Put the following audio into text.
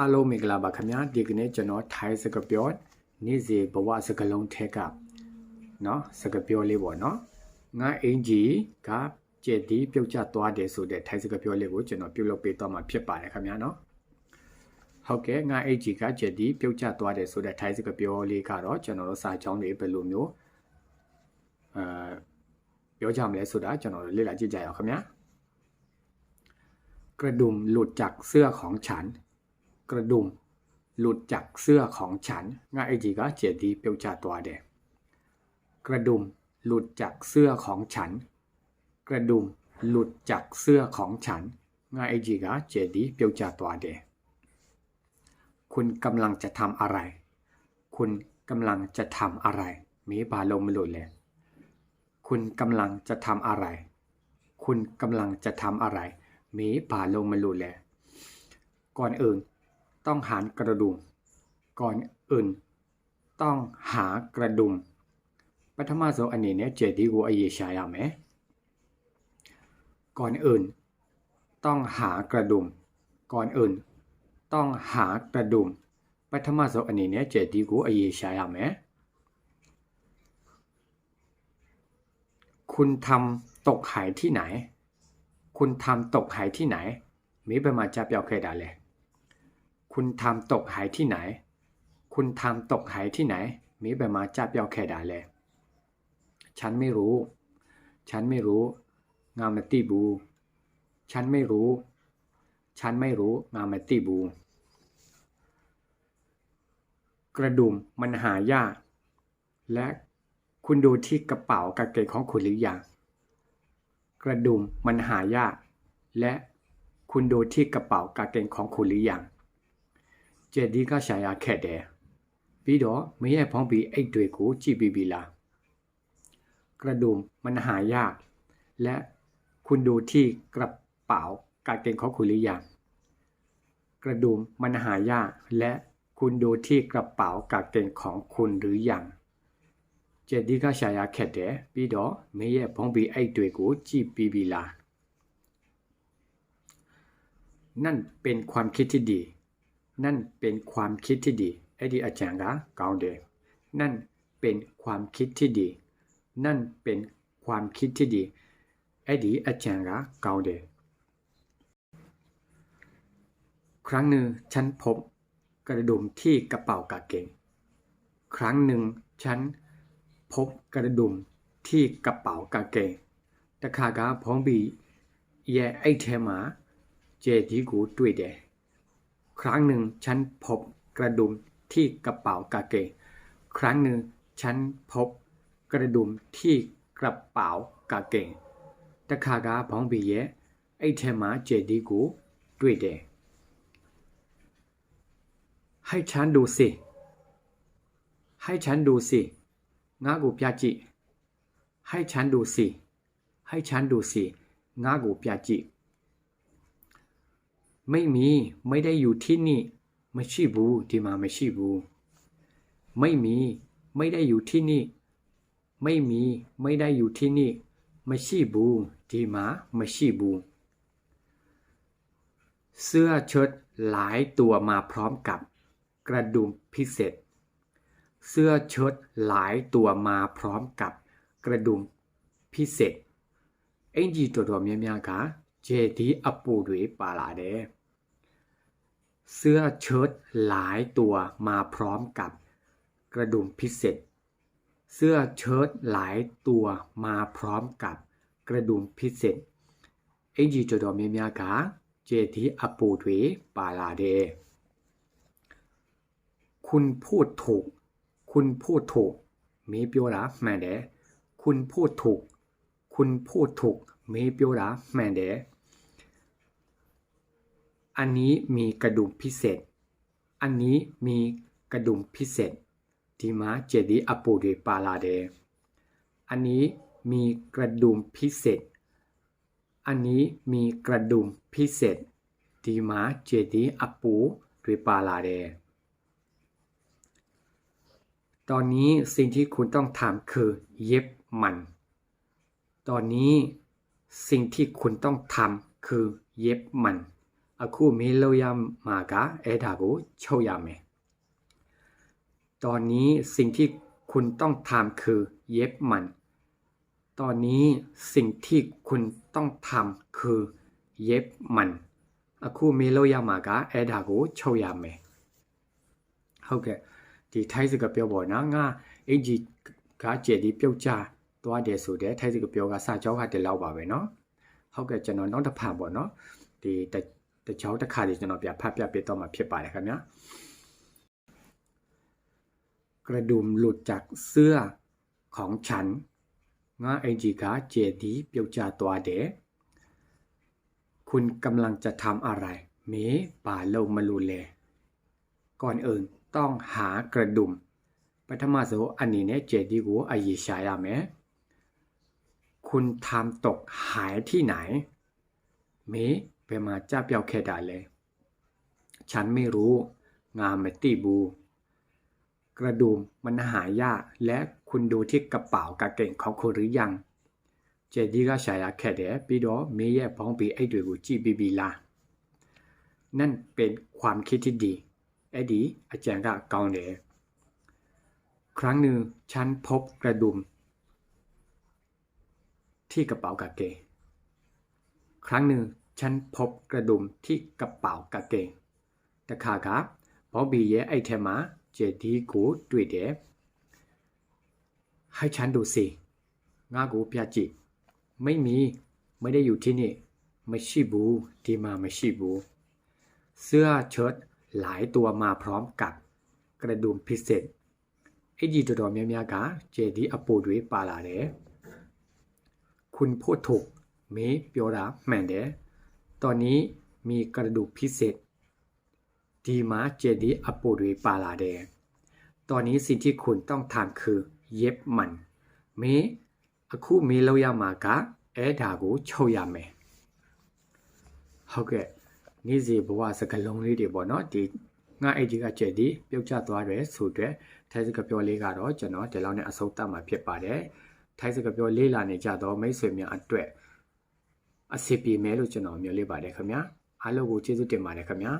အားလုံးမင်္ဂလာပါခင်ဗျာဒီကနေ့ကျွန်တော်ထိုင်းစကားပြောနေ့စီဘဝစကားလုံးထက်ကเนาะစကားပြောလေးပေါ့เนาะငါအင်ဂျီကကျက်တီးပြုတ်ကျသွားတယ်ဆိုတဲ့ထိုင်းစကားပြောလေးကိုကျွန်တော်ပြုတ်လုပ်ပေးတော့မှာဖြစ်ပါတယ်ခင်ဗျာเนาะဟုတ်ကဲ့ငါအင်ဂျီကကျက်တီးပြုတ်ကျသွားတယ်ဆိုတဲ့ထိုင်းစကားပြောလေးကတော့ကျွန်တော်တို့စာကြောင်းတွေဘယ်လိုမျိုးအဲပြောကြမလဲဆိုတာကျွန်တော်တို့လေ့လာကြည့်ကြရအောင်ခင်ဗျာกระดุมหลุดจากเสื้อของฉัน กระดุม หลุดจากเสื้อของฉันง่ายไอจีก็เจดีเปียวจาตัวเดกระดุมหลุดจากเสื้อของฉัน กระดุมหลุดจากเสื้อของฉันง่ายไอจีก็เจดีเปียวจาตัวเดคุณกำลังจะทำอะไร คุณกำลังจะทำอะไร มีบาลมหลุดเลยคุณกำลังจะทำอะไร คุณกำลังจะทำอะไร มีบาลงมาหลุดเลยก่อนอื่น ต้องหากระดุม ก่อนอื่น ต้องหากระดุมပထမဆုံးအနေနဲ့ကြယ်ဒီကိုအရေးရှာရမယ်ก่อนอื่น ต้องหากระดุม ก่อนอื่น ต้องหากระดุมပထမဆုံးအနေနဲ့ကြယ်ဒီကိုအရေးရှာရမယ်คุณทำตกหายที่ไหน คุณทำตกหายที่ไหนมีไปมาจับเปียวเคยได้เลย คุณทำตกหายที่ไหน คุณทำตกหายที่ไหน มีใบมาจับยาวแค่ได้เลยฉันไม่รู้ ฉันไม่รู้ งามตีบู ฉันไม่รู้ ฉันไม่รู้ งามตีบู กระดุมมันหายาก และคุณดูที่กระเป๋ากางเกงของคุณหรือยัง กระดุมมันหายาก และคุณดูที่กระเป๋ากางเกงของคุณหรือยัง ကျက်ဒီကရှာရခက်တယ်ပြီးတော့မင်းရဲ့ဖောင်းပြီးအိတ်တွေကိုကြည့်ပြီးပြီလားกระดุมมันหายาก และคุณดูที่กระเป๋ากางเกงของคุณหรือยังกระดุมมันหายาก และคุณดูที่กระเป๋ากางเกงของคุณหรือยังကျက်ဒီကရှာရခက်တယ်ပြီးတော့မင်းရဲ့ဖောင်းပြီးအိတ်တွေကိုကြည့်ပြီးပြီလားนั่นเป็นความคิดที่ดี นั่นเป็นความคิดที่ดีအဲ့ဒီအကြံကကောင်းတယ်นั่นเป็นความคิดที่ดี นั่นเป็นความคิดที่ดีအဲ့ဒီအကြံကကောင်းတယ်ครั้งหนึ่งฉันพบกระดุมที่กระเป๋ากางเกง ครั้งหนึ่งฉันพบกระดุมที่กระเป๋ากางเกงတခါကဖုံးပြီးရဲ့အိတ်ထဲမှာကျဲဒီကိုတွေ့တယ် ครั้งหนึ่งฉันพบกระดุมที่กระเป๋ากางเกง ครั้งหนึ่งฉันพบกระดุมที่กระเป๋ากางเกงတခါကဘောင်းဘီရဲ့အဲ့ထဲမှာကျယ်ဒီကိုတွေ့တယ်ให้ฉันดูสิให้ฉันดูสิငါ့ကိုပြကြည့်ให้ฉันดูสิให้ฉันดูสิငါ့ကိုပြကြည့် ไม่มีไม่ได้อยู่ที่นี่ไม่ရှိဘူးဒီမှာမရှိဘူးไม่มีไม่ได้อยู่ที่นี่ ไม่มีไม่ได้อยู่ที่นี่မရှိဘူးဒီမှာမရှိဘူးเสื้อเชิ้ตหลายตัวมาพร้อมกับกระดุมพิเศษ เสื้อเชิ้ตหลายตัวมาพร้อมกับกระดุมพิเศษအင်ဂျီတော်တော်များများကဂျယ်ဒီအပူတွေပါလာတယ် เสื้อเชิ้ตหลายตัวมาพร้อมกับกระดุมพิเศษ เสื้อเชิ้ตหลายตัวมาพร้อมกับกระดุมพิเศษเอจีจดอมเมียกาเจทีอปูถวีปาลาเด คุณพูดถูก คุณพูดถูกมีเปียวระแม่เดคุณพูดถูก คุณพูดถูกมีเปียวระแม่เด อันนี้มีกระดุมพิเศษ อันนี้มีกระดุมพิเศษทีมาเจดีอปูเดปาลาเด อันนี้มีกระดุมพิเศษ อันนี้มีกระดุมพิเศษทีมาเจดีอปูเดปาลาเด ตอนนี้สิ่งที่คุณต้องทำคือเย็บมัน ตอนนี้สิ่งที่คุณต้องทำคือเย็บมัน အခုမင်းလုပ်ရမှာကအဲ့ဒါကိုချုပ်ရမယ်ตอนนี้สิ่งที่คุณต้องทำคือเย็บมัน ตอนนี้สิ่งที่คุณต้องทำคือเย็บมันအခုမင်းလုပ်ရမှာကအဲ့ဒါကိုချုပ်ရမယ်ဟုတ်ကဲ့ဒီထိုင်းစကားပြောပေါ်နော်ငါအင်ဂျီကကျဲဒီပြုတ်ချသွားတယ်ဆိုတဲ့ထိုင်းစကားပြောကစာကြောကတည်းလောက်ပါပဲเนาะဟုတ်ကဲ့ကျွန်တော်နောက်တစ်ဖန်ပေါ့เนาะဒီ တတကြောတစ်ခါလေးကျွန်တော်ပြဖတ်ပြပေးတော့မှာဖြစ်ပါတယ်ခင်ဗျာกระดุมหลุดจากเสื้อของฉันငါအင်ဂျီကကျဲဒီပြုတ်ချသွားတယ်คุณกำลังจะทำอะไร เมป่าลงมาลูเล ก่อนอื่นต้องหากระดุมပထမဆုံးအနေနဲ့ကျဲဒီကိုအရေးရှာရမယ်คุณทำตกหายที่ไหน เม ဘယ်မှာကြပြောက်ခဲ့တာလဲฉันไม่รู้งานไม่ติบูกระดุมมันหายากและคุณดูที่กระเป๋ากางเกงของคุณหรือยัง ကျဲဒီကရှာရခက်တယ်ပြီးတော့မင်းရဲ့ဘောင်းပီအိတ်တွေကိုကြည့်ပြီးပြီလားนั่นเป็นความคิดที่ดีအဲ့ဒီအကြံကကောင်းတယ်ครั้งหนึ่งฉันพบกระดุม ที่กระเป๋ากางเกงครั้งหนึ่ง ฉันพบกระดุมที่กระเป๋ากางเกงတခါကဘောဘီရဲ့အိတ်ထဲမှာဂျယ်ဒီကိုတွေ့တယ်ဟိုက်ချန်ဒိုစီငါကိုပြကြည့် ไม่มีไม่ได้อยู่ที่นี่ไม่ရှိဘူးဒီမှာမရှိဘူးเสื้อเชิ้ตหลายตัวมาพร้อมกับกระดุมพิเศษအကြီးတော်တော်များများကဂျယ်ဒီအပိုတွေပါလာတယ်คุณพูดถูกမင်းပြောတာမှန်တယ် ตอนนี้มีกระดุมพิเศษဒီမှာဂျယ်ဒီအပိုတွေပါလာတယ်ตอนนี้สิ่งที่คุณต้องทำคือเย็บมันမင်း အခုမေးလို့ရမှာကအဲ့ဒါကိုချုပ်ရမယ်ဟုတ်ကဲ့နေ့စီဘဝစကလုံးလေးတွေပေါ့နော်ဒီငါအဲ့ဒီကကျက်ဒီပြုတ်ကျသွားတယ်ဆိုတော့ထိုင်းစကပြောလေးကတော့ကျွန်တော်ဒီလောက်နဲ့အဆုံးသတ်မှာဖြစ်ပါတယ်ထိုင်းစကပြောလေးလာနေကြတော့မိတ်ဆွေများအတွက် အစီပြေမယ်လို့ကျွန်တော်မျှော်လင့်ပါတယ်ခင်ဗျာအားလုံးကိုကျေးဇူးတင်ပါတယ်ခင်ဗျာ